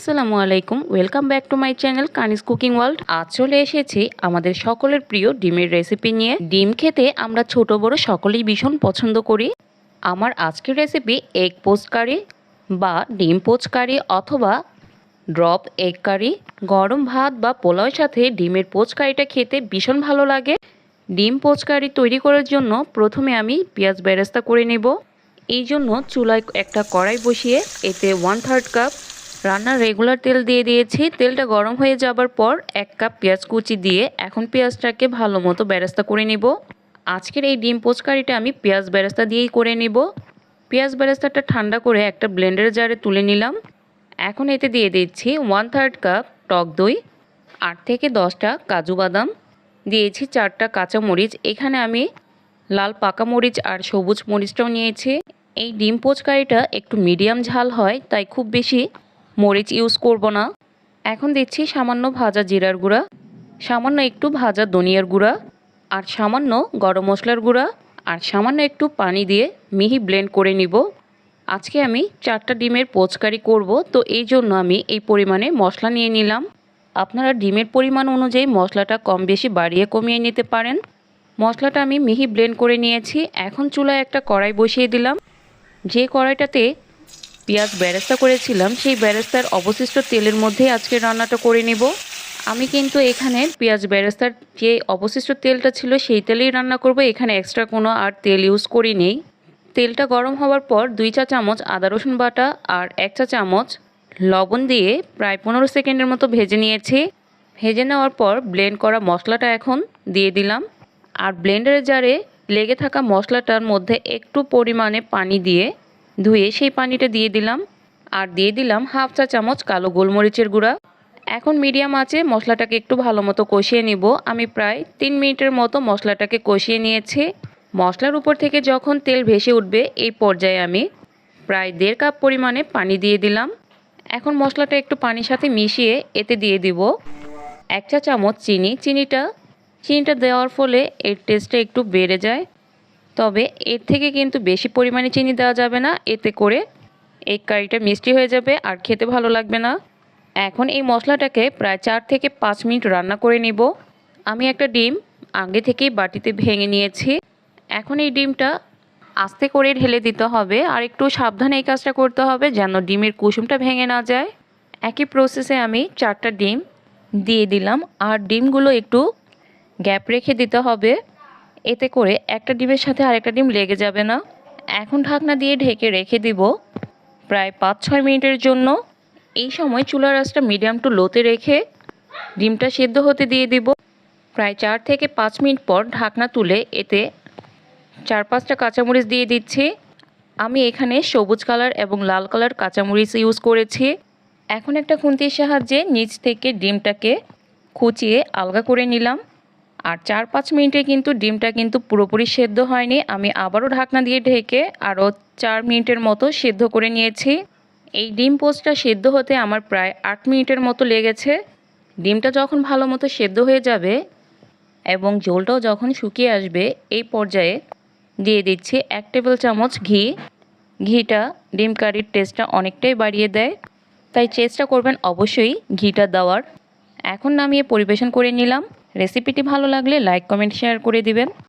আসসালামু আলাইকুম welcome back to my channel Kanis cooking world আজ চলে এসেছি আমাদের সকলের প্রিয় ডিমের রেসিপি নিয়ে। ডিম খেতে আমরা ছোট বড় সকলেই ভীষণ পছন্দ করি। আমার আজকের রেসিপি এগ পোস্ট কারি বা ডিম পোচ কারি অথবা ড্রপ এগ কারি গরম ভাত বা পোলাওয়ের সাথে ডিমের পোচ কারিটা খেতে ভীষণ ভালো লাগে। ডিম পোচ কারি তৈরি করার জন্য প্রথমে আমি পেঁয়াজ বেরেস্তা করে নেব। এই জন্য চুলায় একটা কড়াই বসিয়ে এতে ওয়ান থার্ড কাপ রান্নার রেগুলার তেল দিয়ে দিয়েছি। তেলটা গরম হয়ে যাবার পর এক কাপ পেঁয়াজ কুচি দিয়ে এখন পেঁয়াজটাকে ভালো মতো বেরেস্তা করে নিব। আজকের এই ডিম পোচকারিটা আমি পেঁয়াজ বেরেস্তা দিয়েই করে নিব। পেঁয়াজ বেরেস্তাটা ঠান্ডা করে একটা ব্লেন্ডার জারে তুলে নিলাম। এখন এতে দিয়ে দিচ্ছি ওয়ান থার্ড কাপ টক দই, আট থেকে দশটা কাজু বাদাম, দিয়েছি চারটা কাঁচা মরিচ এখানে আমি লাল পাকা মরিচ আর সবুজ মরিচটাও নিয়েছি। এই ডিম পোচকারিটা একটু মিডিয়াম ঝাল হয়, তাই খুব বেশি মরিচ ইউজ করব না। এখন দিচ্ছি সামান্য ভাজা জিরার গুঁড়া, সামান্য একটু ভাজা ধনিয়ার গুঁড়া, আর সামান্য গরম মশলার গুঁড়া, আর সামান্য একটু পানি দিয়ে মিহি ব্লেন্ড করে নিব। আজকে আমি চারটা ডিমের পোচকারি করব, তো এই জন্য আমি এই পরিমাণে মশলা নিয়ে নিলাম। আপনারা ডিমের পরিমাণ অনুযায়ী মশলাটা কম বেশি বাড়িয়ে কমিয়ে নিতে পারেন। মশলাটা আমি মিহি ব্লেন্ড করে নিয়েছি। এখন চুলায় একটা কড়াই বসিয়ে দিলাম। যে কড়াইটাতে পেঁয়াজ ব্যারেস্তা করেছিলাম? সেই ব্যারেস্তার অবশিষ্ট তেলের মধ্যে আজকে রান্নাটা করে নেব। আমি কিন্তু এখানে পেঁয়াজ ব্যারেস্তার যে অবশিষ্ট তেলটা ছিল, সেই তেলেই রান্না করব। এখানে এক্সট্রা কোনো আর তেল ইউজ করি নেই। তেলটা গরম হওয়ার পর দুই চা চামচ আদা রসুন বাটা আর এক চা চামচ লবণ দিয়ে প্রায় পনেরো সেকেন্ডের মতো ভেজে নিয়েছি। ভেজে নেওয়ার পর ব্লেন্ড করা মশলাটা এখন দিয়ে দিলাম। আর ব্লেন্ডারের জারে লেগে থাকা মশলাটার মধ্যে একটু পরিমাণে পানি দিয়ে ধুয়ে সেই পানিটা দিয়ে দিলাম। আর দিয়ে দিলাম হাফ চা চামচ কালো গোলমরিচের গুঁড়া। এখন মিডিয়াম আছে মশলাটাকে একটু ভালো মতো কষিয়ে নিব। আমি প্রায় তিন মিনিটের মতো মশলাটাকে কষিয়ে নিয়েছি। মশলার উপর থেকে যখন তেল ভেসে উঠবে, এই পর্যায়ে আমি প্রায় দেড় কাপ পরিমাণে পানি দিয়ে দিলাম। এখন মশলাটা একটু পানির সাথে মিশিয়ে এতে দিয়ে দিব এক চা চামচ চিনি। চিনিটা চিনিটা দেওয়ার ফলে এর টেস্টটা একটু বেড়ে যায়। তবে এর থেকে কিন্তু বেশি পরিমাণে চিনি দেওয়া যাবে না। এতে করে এই কারিটা মিষ্টি হয়ে যাবে আর খেতে ভালো লাগবে না। এখন এই মশলাটাকে প্রায় চার থেকে পাঁচ মিনিট রান্না করে নিব। আমি একটা ডিম আগে থেকেই বাটিতে ভেঙে নিয়েছি। এখন এই ডিমটা আস্তে করে ঢেলে দিতে হবে আর একটু সাবধানে এই কাজটা করতে হবে যেন ডিমের কুসুমটা ভেঙে না যায়। একই প্রসেসে আমি চারটা ডিম দিয়ে দিলাম আর ডিমগুলো একটু গ্যাপ রেখে দিতে হবে। এতে করে একটা ডিমের সাথে আরেকটা ডিম লেগে যাবে না। এখন ঢাকনা দিয়ে ঢেকে রেখে দিব প্রায় পাঁচ ছয় মিনিটের জন্য। এই সময় চুলার আঁচটা মিডিয়াম টু লোতে রেখে ডিমটা সেদ্ধ হতে দিয়ে দিব। প্রায় চার থেকে পাঁচ মিনিট পর ঢাকনা তুলে এতে চার পাঁচটা কাঁচামরিচ দিয়ে দিচ্ছি। আমি এখানে সবুজ কালার এবং লাল কালার কাঁচামরিচ ইউজ করেছি। এখন একটা খুন্তির সাহায্যে নিচ থেকে ডিমটাকে খুঁচিয়ে আলগা করে নিলাম। আর চার পাঁচ মিনিটে কিন্তু ডিমটা কিন্তু পুরোপুরি সেদ্ধ হয়নি। আমি আবারও ঢাকনা দিয়ে ঢেকে আরও চার মিনিটের মতো সেদ্ধ করে নিয়েছি। এই ডিম পোস্টটা সেদ্ধ হতে আমার প্রায় আট মিনিটের মতো লেগেছে। ডিমটা যখন ভালো মতো সেদ্ধ হয়ে যাবে এবং ঝোলটাও যখন শুকিয়ে আসবে, এই পর্যায়ে দিয়ে দিচ্ছি এক টেবিল চামচ ঘি। ঘিটা ডিম কারির টেস্টটা অনেকটাই বাড়িয়ে দেয়। তাই চেষ্টা করবেন অবশ্যই ঘিটা দেওয়ার। এখন নামিয়ে পরিবেশন করে নিলাম। রেসিপিটি ভালো লাগলে লাইক কমেন্ট শেয়ার করে দিবেন।